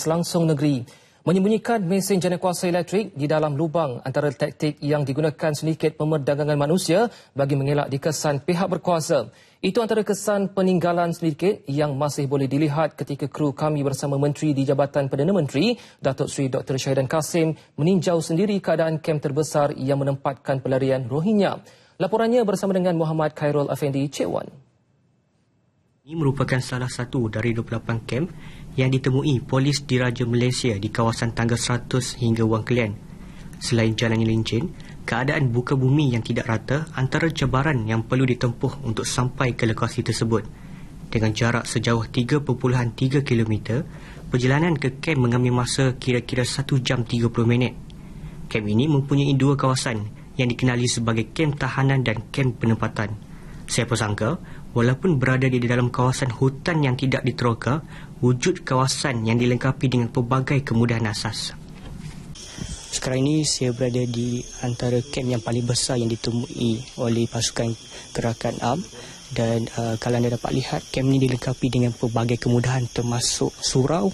selangsung negeri. Menyembunyikan mesin kuasa elektrik di dalam lubang antara taktik yang digunakan sedikit pemerdagangan manusia bagi mengelak dikesan pihak berkuasa. Itu antara kesan peninggalan sedikit yang masih boleh dilihat ketika kru kami bersama Menteri di Jabatan Perdana Menteri, Datuk Seri Dr. Syahidan Kasim meninjau sendiri keadaan kem terbesar yang menempatkan pelarian Rohingya. Laporannya bersama dengan Muhammad Khairul Afendi Cik Wan. Ini merupakan salah satu dari 28 kem yang ditemui polis diraja Malaysia di kawasan tangga 100 hingga Wang Kelian. Selain jalan yang lincin, keadaan buka bumi yang tidak rata antara cabaran yang perlu ditempuh untuk sampai ke lokasi tersebut. Dengan jarak sejauh 3.3 km, perjalanan ke kem mengambil masa kira-kira 1 jam 30 minit. Kem ini mempunyai dua kawasan yang dikenali sebagai kem tahanan dan kem penempatan. Siapa sangka, walaupun berada di dalam kawasan hutan yang tidak diteroka, wujud kawasan yang dilengkapi dengan pelbagai kemudahan asas. Sekarang ini saya berada di antara kem yang paling besar yang ditemui oleh pasukan gerakan AM dan uh, kalau anda dapat lihat kem ini dilengkapi dengan pelbagai kemudahan termasuk surau,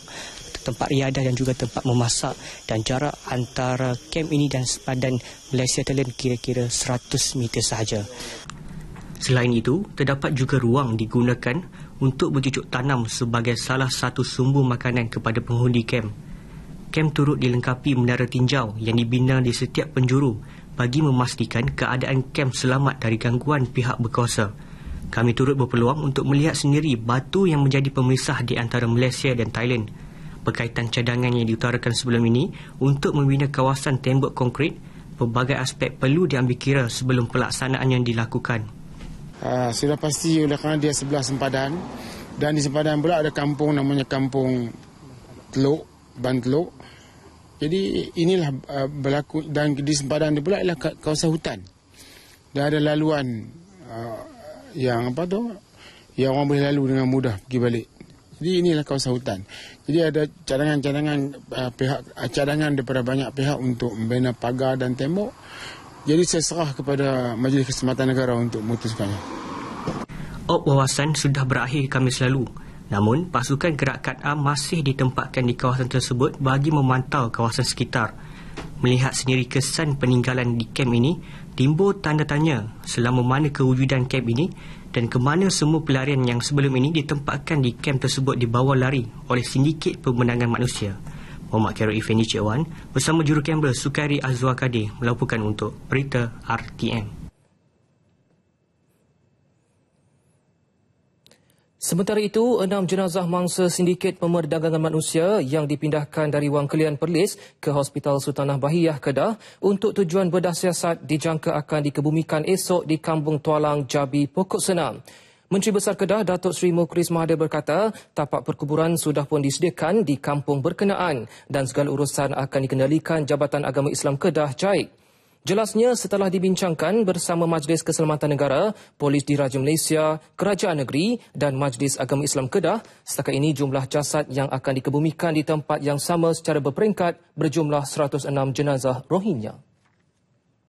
tempat riadah dan juga tempat memasak dan jarak antara kem ini dan sepadan Malaysia Thailand kira-kira 100 meter sahaja. Selain itu, terdapat juga ruang digunakan untuk bercucuk tanam sebagai salah satu sumber makanan kepada penghuni kem. Kem turut dilengkapi menara tinjau yang dibina di setiap penjuru bagi memastikan keadaan kem selamat dari gangguan pihak berkuasa. Kami turut berpeluang untuk melihat sendiri batu yang menjadi pemisah di antara Malaysia dan Thailand. Berkaitan cadangan yang diutarakan sebelum ini untuk membina kawasan tembok konkrit, pelbagai aspek perlu diambil kira sebelum pelaksanaan yang dilakukan. Uh, sudah pasti oleh kerana dia sebelah sempadan dan di sempadan pula ada kampung namanya kampung Teluk, Ban Teluk. Jadi inilah uh, berlaku dan di sempadan dia pula ialah kawasan hutan. Dan ada laluan uh, yang apa tu? Yang orang boleh lalu dengan mudah pergi balik. Jadi inilah kawasan hutan. Jadi ada cadangan-cadangan uh, pihak uh, cadangan daripada banyak pihak untuk membina pagar dan tembok jadi saya serah kepada Majlis Keselamatan Negara untuk memutuskannya. Op wawasan sudah berakhir kami selalu. Namun, pasukan gerakan A masih ditempatkan di kawasan tersebut bagi memantau kawasan sekitar. Melihat sendiri kesan peninggalan di kem ini, timbul tanda tanya selama mana kewujudan kem ini dan ke mana semua pelarian yang sebelum ini ditempatkan di kem tersebut dibawa lari oleh sindiket pemenangan manusia. Muhammad Khairul Effendi Cik Wan bersama juru kamera Sukari Azwa Kadir melaporkan untuk Berita RTM. Sementara itu, enam jenazah mangsa sindiket pemerdagangan manusia yang dipindahkan dari Wang Kelian Perlis ke Hospital Sultanah Bahiyah Kedah untuk tujuan bedah siasat dijangka akan dikebumikan esok di Kampung Tualang, Jabi, Pokok Senam. Menteri Besar Kedah Datuk Seri Mukris Mahathir berkata, tapak perkuburan sudah pun disediakan di kampung berkenaan dan segala urusan akan dikendalikan Jabatan Agama Islam Kedah JAIK. Jelasnya setelah dibincangkan bersama Majlis Keselamatan Negara, Polis Diraja Malaysia, Kerajaan Negeri dan Majlis Agama Islam Kedah, setakat ini jumlah jasad yang akan dikebumikan di tempat yang sama secara berperingkat berjumlah 106 jenazah Rohingya.